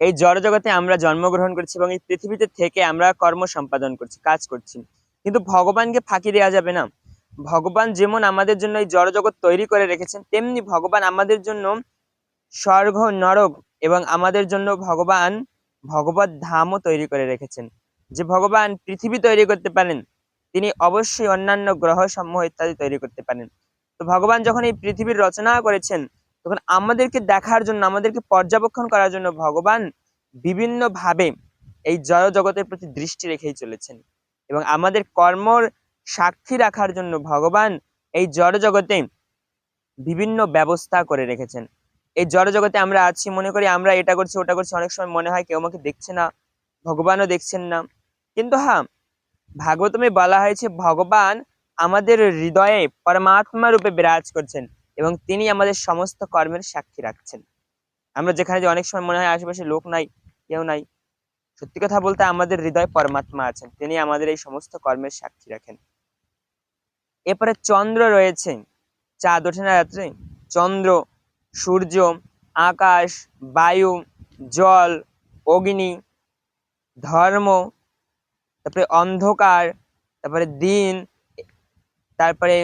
এই জড় জগতে আমরা জন্মগ্রহণ করছি এবং এই পৃথিবীতে থেকে আমরা কর্ম সম্পাদন করছি, কাজ করছি। কিন্তু ভগবানকে ফাঁকি দেওয়া যাবে না। ভগবান যেমন আমাদের জন্য এই জড় জগৎ তৈরি করে রেখেছেন, তেমনি ভগবান আমাদের জন্য স্বর্গ, নরক এবং আমাদের জন্য ভগবান ভগবত ধামও তৈরি করে রেখেছেন। যে ভগবান পৃথিবী তৈরি করতে পারেন, তিনি অবশ্যই অন্যান্য গ্রহ সমূহ ইত্যাদি তৈরি করতে পারেন। তো ভগবান যখন এই পৃথিবীর রচনা করেছেন তখন আমাদেরকে দেখার জন্য, আমাদেরকে পর্যবেক্ষণ করার জন্য ভগবান বিভিন্ন ভাবে এই জড় জগতের প্রতি দৃষ্টি রেখেই চলেছেন। এবং আমাদের কর্মর সাক্ষী রাখার জন্য ভগবান এই জড় জগতে বিভিন্ন ব্যবস্থা করে রেখেছেন। এই জড় জগতে আমরা আছি, মনে করি আমরা এটা করছি, ওটা করছি, অনেক সময় মনে হয় কেউ আমাকে দেখছে না, ভগবানও দেখছেন না। কিন্তু হ্যাঁ ভাগবতমে বলা হয়েছে, ভগবান আমাদের হৃদয়ে পরমাত্মা রূপে বিরাজ করছেন। এবং তিনি আমাদের সমস্ত কর্মের সাক্ষী রাখছেন। আমরা যেখানে যে অনেক সময় মনে হয় আশেপাশে লোক নাই, কেউ নাই, সত্যি কথা বলতে আমাদের হৃদয় পরমাত্মা আছেন। তিনি আমাদের এই সমস্ত কর্মের সাক্ষী রাখেন। এরপরে চন্দ্র রয়েছে, চাঁদ ওঠে না রাত্রে। চন্দ্র, সূর্য, আকাশ, বায়ু, জল, অগ্নি, ধর্ম, তারপরে অন্ধকার, তারপরে দিন, তারপরে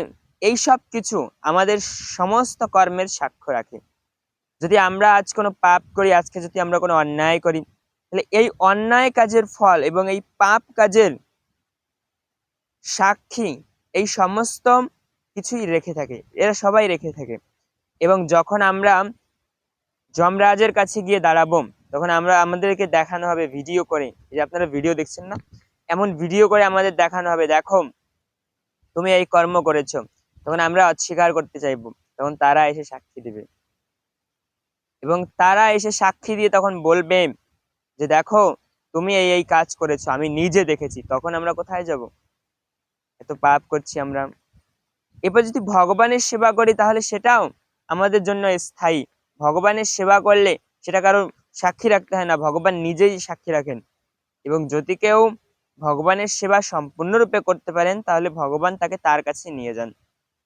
এই সব কিছু আমাদের সমস্ত কর্মের সাক্ষ্য রাখে। যদি আমরা আজ কোনো পাপ করি, আজকে যদি আমরা কোনো অন্যায় করি, তাহলে এই অন্যায় কাজের ফল এবং এই পাপ কাজের সাক্ষী এই সমস্ত কিছুই রেখে থাকে। এরা সবাই রেখে থাকে। এবং যখন আমরা যমরাজের কাছে গিয়ে দাঁড়াবো, তখন আমরা আমাদেরকে দেখানো হবে ভিডিও করে। যে আপনারা ভিডিও দেখছেন না? এমন ভিডিও করে আমাদের দেখানো হবে, দেখো, তুমি এই কর্ম করেছ। তখন আমরা অস্বীকার করতে চাইব। তখন তারা এসে সাক্ষী দিবে। এবং তারা এসে সাক্ষী দিয়ে তখন বলবে যে, দেখো, তুমি এই এই কাজ করেছ, আমি নিজে দেখেছি, তখন আমরা কোথায় যাব? এত পাপ করছি আমরা। এরপর যদি ভগবানের সেবা করি, তাহলে সেটাও আমাদের জন্য স্থায়ী। ভগবানের সেবা করলে সেটা কারও সাক্ষী রাখতে হয় না, ভগবান নিজেই সাক্ষী রাখেন। এবং যদি কেউ ভগবানের সেবা সম্পূর্ণরূপে করতে পারেন, তাহলে ভগবান তাকে তার কাছে নিয়ে যান।